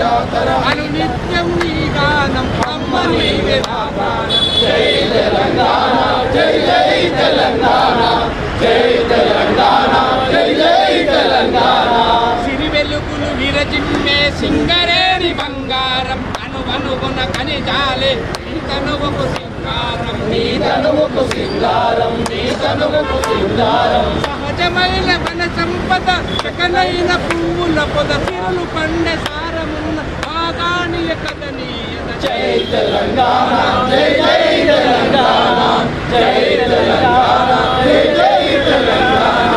అను నిత్యం నీ గానం అమ్మ నీవే మా గానం సిరి వెలుగులు విరజిమ్మే సింగరేణి బంగారం అనువనుగున కనిజాలే నీ తనువుకు సింగారం. నీ తనువుకు సింగారం నీ తనువుకు సింగారం. సహజమైన వన సంపద చకనైన పువ్వుల పొద సిరులు పండె సారమున్న ఆగానియ కదనీయన జై తెలంగాణ జై జై తెలంగాణ జై తెలంగాణ జై జై తెలంగాణ.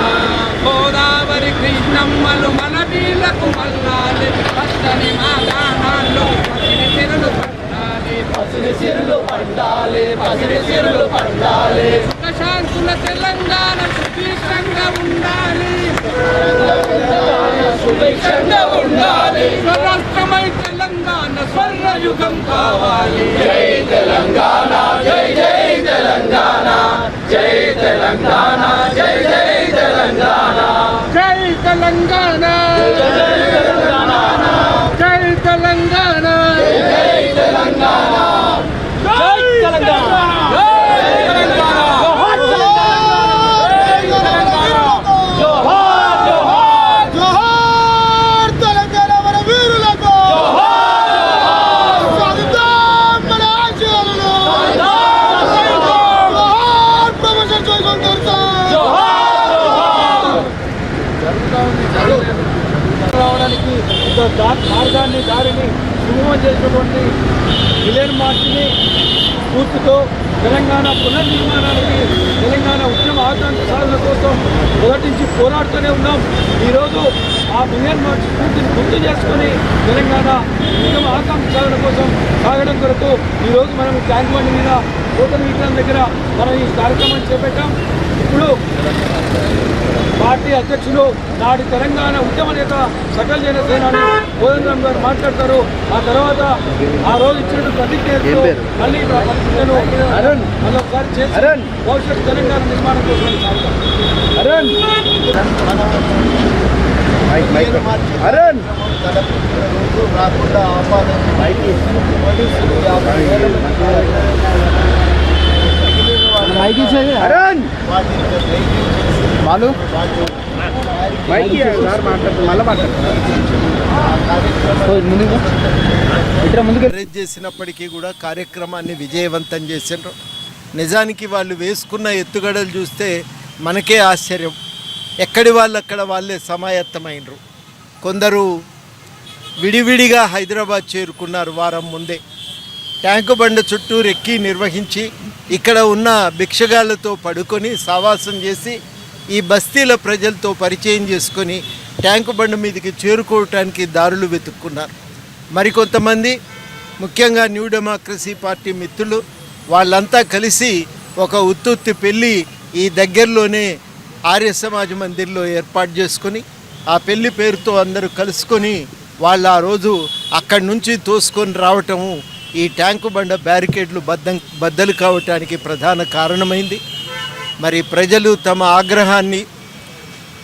గోదావరి కృష్ణమ్మలు మన వీళ్ళకు మల్లాలి. పచ్చని మా గానాల్లో పసిరి సిరులు పండాలి. పసిరి సిరులు పండాలి పసిరి సిరులు పండాలి. సుఖశాంతుల తెలంగాణ సుభిక్షంగా ఉండాలి. సుభిక్షంగా ఉండాలి. స్వరాష్ట్రమై తెలంగాణ స్వర్ణయుగం కావాలి జై తెలంగాణ జై జై తెలంగాణ జై తెలంగాణ జై జై తెలంగాణ. జై తెలంగాణ జై తెలంగాణ జై తెలంగాణ జై తెలంగాణ జై తెలంగాణ జోహార్ తెలంగాణ మన వీరులకు స్వాగతం మన ఆశయాలను జోహార్ ప్రొఫెసర్ జయశంకర్ సార్ రావడానికి ఒక దా- మార్గాన్ని దారిని సుగమం చేసినటువంటి విలేన్ మార్చిని స్ఫూర్తితో తెలంగాణ పునర్నిర్మాణానికి తెలంగాణ ఉద్యమ ఆకాంక్ష సాధన కోసం మొదటి నుంచి పోరాడుతూనే ఉన్నాం. ఈరోజు ఆ విలేన్ మార్చి స్ఫూర్తిని గుర్తు చేసుకుని తెలంగాణ ఉద్యమ ఆకాంక్ష సాధన కోసం సాగడం కొరకు ఈరోజు మనం ట్యాంక్ బండి మీద హోటల్ విగ్రహం దగ్గర మనం ఈ కార్యక్రమాన్ని చేపట్టాం. ఇప్పుడు పార్టీ అధ్యక్షులు నాటి తెలంగాణ ఉద్యమ నేత సకల జన సేనాని కోదండరామ్ గారు మాట్లాడతారు. ఆ తర్వాత ఆ రోజు ఇచ్చిన ప్రతిజ్ఞతో మళ్ళీ ప్రతిజ్ఞను మళ్ళీ ఒకసారి చేసి భవిష్యత్ తెలంగాణ నిర్మాణం కోసం. అరుణ్. అరుణ్ రాకుండా ఆపాలని పోలీసులు యాభై వేల మంది అరుణ్ వాటిని రైడింగ్ చేసి బాలు వాళ్ళు అరెస్ట్ చేసినప్పటికీ కూడా కార్యక్రమాన్ని విజయవంతం చేసిండ్రు. నిజానికి వాళ్ళు వేసుకున్న ఎత్తుగడలు చూస్తే మనకే ఆశ్చర్యం. ఎక్కడి వాళ్ళు అక్కడ వాళ్ళే సమాయత్తమైనరు కొందరు విడివిడిగా హైదరాబాద్ చేరుకున్నారు వారం ముందే. ట్యాంకు బండ చుట్టూ రెక్కి నిర్వహించి ఇక్కడ ఉన్న భిక్షగాళ్ళతో పడుకొని సావాసం చేసి ఈ బస్తీల ప్రజలతో పరిచయం చేసుకొని ట్యాంకు బండ మీదకి చేరుకోవటానికి దారులు వెతుక్కున్నారు. మరికొంతమంది ముఖ్యంగా న్యూ డెమోక్రసీ పార్టీ మిత్రులు వాళ్ళంతా కలిసి ఒక ఉత్తుత్తి పెళ్ళి ఈ దగ్గరలోనే ఆర్య సమాజ మందిర్లో ఏర్పాటు చేసుకొని ఆ పెళ్ళి పేరుతో అందరూ కలుసుకొని వాళ్ళు ఆ రోజు అక్కడి నుంచి తోసుకొని రావటము ఈ ట్యాంకు బండ బ్యారికేడ్లు బద్దం బద్దలు కావటానికి ప్రధాన కారణమైంది. మరి ప్రజలు తమ ఆగ్రహాన్ని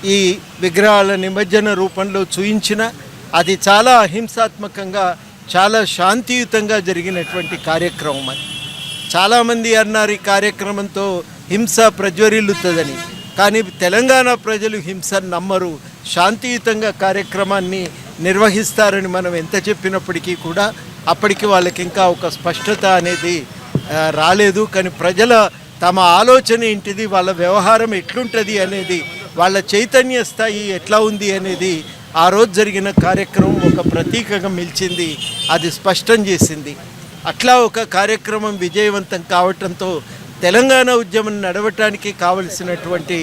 ఈ విగ్రహాల నిమజ్జన రూపంలో చూయించిన అది చాలా అహింసాత్మకంగా చాలా శాంతియుతంగా జరిగినటువంటి కార్యక్రమం అది. చాలామంది అన్నారు ఈ కార్యక్రమంతో హింస ప్రజ్వరిల్లుతుందని. కానీ తెలంగాణ ప్రజలు హింసను నమ్మరు శాంతియుతంగా కార్యక్రమాన్ని నిర్వహిస్తారని మనం ఎంత చెప్పినప్పటికీ కూడా అప్పటికి వాళ్ళకి ఇంకా ఒక స్పష్టత అనేది రాలేదు. కానీ ప్రజల తమ ఆలోచన ఏంటిది? వాళ్ళ వ్యవహారం ఎట్లుంటుంది అనేది వాళ్ళ చైతన్య స్థాయి ఎట్లా ఉంది అనేది ఆ రోజు జరిగిన కార్యక్రమం ఒక ప్రతీకగా నిలిచింది అది స్పష్టం చేసింది. అట్లా ఒక కార్యక్రమం విజయవంతం కావటంతో తెలంగాణ ఉద్యమం నడవటానికి కావలసినటువంటి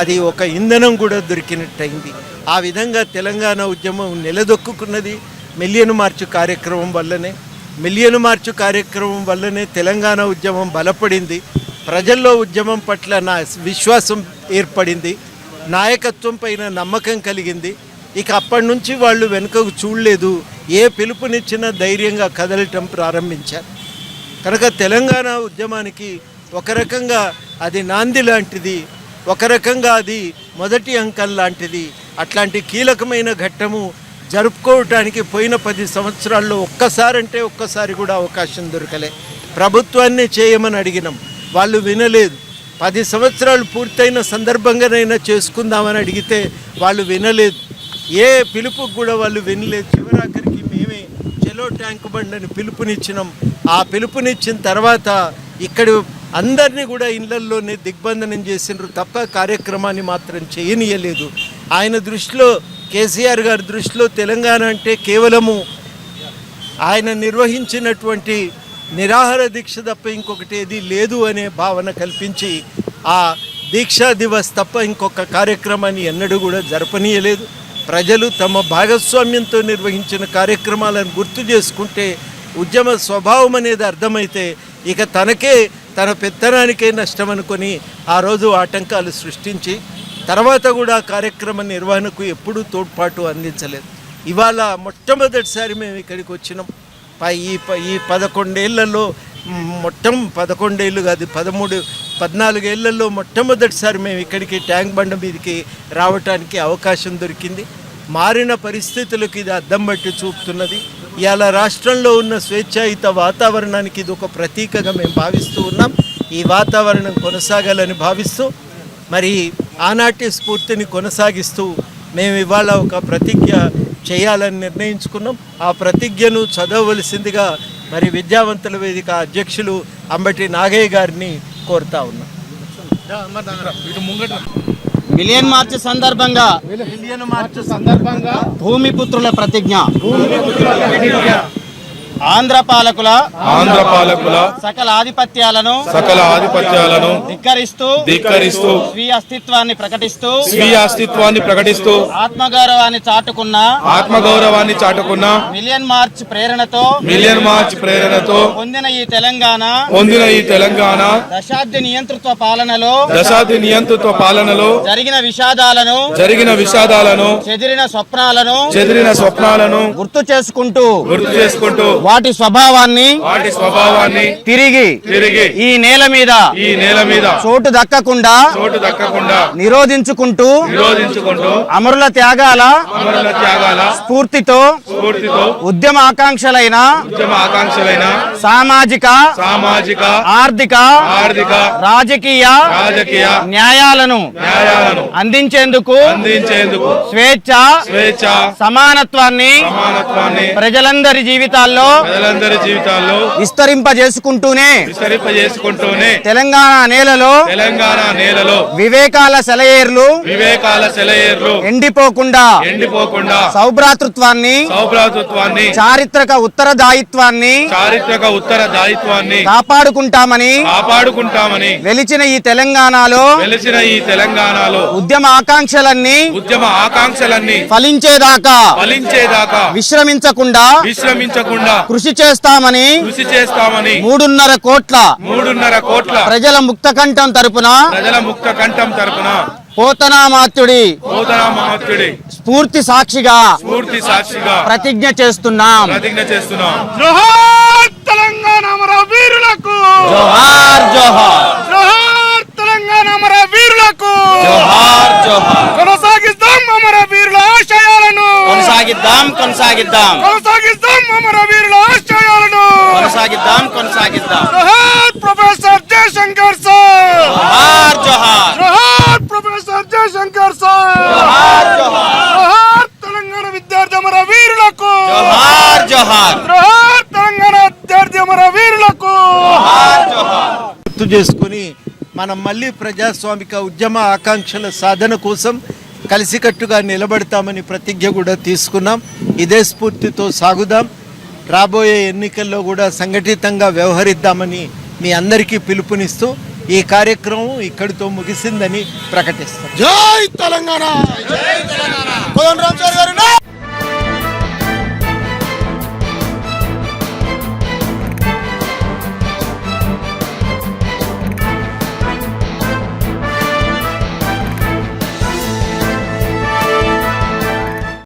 అది ఒక ఇంధనం కూడా దొరికినట్టయింది. ఆ విధంగా తెలంగాణ ఉద్యమం నిలదొక్కున్నది మిలియన్ మార్చు కార్యక్రమం వల్లనే మిలియన్ మార్చు కార్యక్రమం వల్లనే తెలంగాణ ఉద్యమం బలపడింది. ప్రజల్లో ఉద్యమం పట్ల నా విశ్వాసం ఏర్పడింది. నాయకత్వం పైన నమ్మకం కలిగింది. ఇక అప్పటి నుంచి వాళ్ళు వెనుకకు చూడలేదు. ఏ పిలుపునిచ్చినా ధైర్యంగా కదలటం ప్రారంభించారు. కనుక తెలంగాణ ఉద్యమానికి ఒక రకంగా అది నాంది లాంటిది ఒక రకంగా అది మొదటి అంకం లాంటిది. అట్లాంటి కీలకమైన ఘట్టము జరుపుకోవటానికి పోయిన పది సంవత్సరాల్లో ఒక్కసారి అంటే ఒక్కసారి కూడా అవకాశం దొరకలే. ప్రభుత్వాన్ని చేయమని అడిగినాం. వాళ్ళు వినలేదు. పది సంవత్సరాలు పూర్తయిన సందర్భంగానైనా చేసుకుందామని అడిగితే వాళ్ళు వినలేదు. ఏ పిలుపుకు కూడా వాళ్ళు వినలేదు. చివరాఖరికి మేమే చెలో ట్యాంక్ బండ్ అని పిలుపునిచ్చినాం. ఆ పిలుపునిచ్చిన తర్వాత ఇక్కడ అందరినీ కూడా ఇళ్ళల్లోనే దిగ్బంధనం చేసినారు తప్ప కార్యక్రమాన్ని మాత్రం చేయనీయలేదు. ఆయన దృష్టిలో కేసీఆర్ గారి దృష్టిలో తెలంగాణ అంటే కేవలము ఆయన నిర్వహించినటువంటి నిరాహార దీక్ష తప్ప ఇంకొకటి ఏది లేదు అనే భావన కల్పించి ఆ దీక్షా దివస్ తప్ప ఇంకొక కార్యక్రమాన్ని ఎన్నడూ కూడా జరపనీయలేదు. ప్రజలు తమ భాగస్వామ్యంతో నిర్వహించిన కార్యక్రమాలను గుర్తు చేసుకుంటే ఉద్యమ స్వభావం అనేది అర్థమైతే ఇక తనకే తన పెత్తనానికే నష్టం అనుకొని ఆ రోజు ఆటంకాలు సృష్టించి తర్వాత కూడా కార్యక్రమ నిర్వహణకు ఎప్పుడూ తోడ్పాటు అందించలేదు. ఇవాళ మొట్టమొదటిసారి మేము ఇక్కడికి వచ్చినాం. పై ఈ ప- ఈ పదకొండేళ్ళలో మొట్టం మొత్తం పదకొండేళ్ళు కాదు పదమూడు పద్నాలుగేళ్ళలో మొట్టమొదటిసారి మేము ఇక్కడికి ట్యాంక్ బండ మీదకి రావటానికి అవకాశం దొరికింది. మారిన పరిస్థితులకు ఇది అద్దం బట్టి చూపుతున్నది. ఇవాళ రాష్ట్రంలో ఉన్న స్వేచ్ఛాయుత వాతావరణానికి ఇది ఒక ప్రతీకగా మేము భావిస్తూ ఉన్నాం. ఈ వాతావరణం కొనసాగాలని భావిస్తూ మరి ఆనాటి స్ఫూర్తిని కొనసాగిస్తూ మేము ఇవాళ ఒక ప్రతిజ్ఞ చేయాలని నిర్ణయించుకున్నాం. ఆ ప్రతిజ్ఞను చదవవలసిందిగా మరి విద్యావంతుల వేదిక అధ్యక్షులు అంబటి నాగయ్య గారిని కోరుతా ఉన్నాం. మిలియన్ మార్చ్ సందర్భంగా మిలియన్ మార్చ్ సందర్భంగా భూమిపుత్రుల ప్రతిజ్ఞ. ఆంధ్ర పాలకుల ఆంధ్ర పాలకుల సకల ఆధిపత్యాలను సకల ఆధిపత్యాలను ధిక్కరిస్తూ ధిక్కరిస్తూ స్వీయ అస్తిత్వాన్ని ప్రకటిస్తూ స్వీయ అస్తిత్వాన్ని ప్రకటిస్తూ ఆత్మగౌరవాన్ని చాటుకున్న ఆత్మగౌరవాన్ని చాటుకున్న మిలియన్ మార్చ్ ప్రేరణతో మిలియన్ మార్చ్ ప్రేరణతో పొందిన ఈ తెలంగాణ పొందిన ఈ తెలంగాణ దశాబ్ది నియంతృత్వ పాలనలో దశాబ్ది నియంతృత్వ పాలనలో జరిగిన విషాదాలను జరిగిన విషాదాలను చెదిరిన స్వప్నాలను చెదిరిన స్వప్నాలను గుర్తు చేసుకుంటూ గుర్తు చేసుకుంటూ వాటి స్వభావాన్ని వాటి స్వభావాన్ని తిరిగి తిరిగి ఈ నేల మీద ఈ నేల మీద చోటు దక్కకుండా చోటు దక్కకుండా నిరోధించుకుంటూ నిరోధించుకుంటూ అమరుల త్యాగాల అమరుల త్యాగాల స్ఫూర్తితో స్ఫూర్తితో ఉద్యమ ఆకాంక్షలైన ఉద్యమ ఆకాంక్షలైన సామాజిక సామాజిక ఆర్థిక ఆర్థిక రాజకీయ రాజకీయ న్యాయాలను న్యాయాలను అందించేందుకు అందించేందుకు స్వేచ్ఛ స్వేచ్ఛ సమానత్వాన్ని సమానత్వాన్ని ప్రజలందరి జీవితాల్లో ప్రజలందరి జీవితాల్లో విస్తరింపజేసుకుంటూనే విస్తరింపజేసుకుంటూనే తెలంగాణ నేలలో తెలంగాణ నేలలో వివేకాల సెలయేర్లు వివేకాల సెలయేర్లు ఎండిపోకుండా ఎండిపోకుండా సౌభ్రాతృత్వాన్ని సౌభ్రాతృత్వాన్ని చారిత్రక ఉత్తరదాయిత్వాన్ని చారిత్రక ఉత్తర దాయిత్వాన్ని కాపాడుకుంటామని కాపాడుకుంటామని వెలిచిన ఈ తెలంగాణలో వెలిసిన ఈ తెలంగాణలో ఉద్యమ ఆకాంక్షలన్నీ ఉద్యమ ఆకాంక్షలన్నీ ఫలించేదాకా ఫలించేదాకా విశ్రమించకుండా విశ్రమించకుండా కృషి చేస్తామని కృషి చేస్తామని మూడున్నర కోట్ల మూడున్నర కోట్ల ప్రజల ముక్తకంఠం తరపున ప్రజల ముక్త కంఠం తరపున పోతనామాత్యుడి పోతన మహత్యుడి స్ఫూర్తి సాక్షిగా పూర్తి సాక్షిగా ప్రతిజ్ఞ చేస్తున్నాం. ప్రతిజ్ఞ చేస్తున్నాం. తెలంగాణ అమర వీరులకు! జోహార్ జోహార్. జోహార్ తెలంగాణ అమర వీరులకు! జోహార్ జోహార్. కొనసాగిద్దాం అమర వీరుల ఆశయాలను! కొనసాగిద్దాం కొనసాగిద్దాం. కొనసాగిద్దాం అమర వీరుల కొనసాగిద్దాం కొనసాగిద్దాం. Professor Jayashankar sir! జోహార్ జోహార్. జోహార్ ప్రొఫెసర్ జయశంకర్ సార్! జోహార్ జోహార్. తెలంగాణ విద్యార్థి అమర వీరులకు! జోహార్ జోహార్. జోహార్ తెలంగాణ విద్యార్థి అమర వీరులకు! గుర్తు చేసుకుని మనం మళ్ళీ ప్రజాస్వామిక ఉద్యమ ఆకాంక్షల సాధన కోసం కలిసికట్టుగా నిలబడతామని ప్రతిజ్ఞ కూడా తీసుకున్నాం. ఇదే స్ఫూర్తితో సాగుదాం. రాబోయే ఎన్నికల్లో కూడా సంఘటితంగా వ్యవహరిద్దామని మీ అందరికీ పిలుపునిస్తూ ఈ కార్యక్రమం ఇక్కడితో ముగిసిందని ప్రకటిస్తాం జై తెలంగాణ!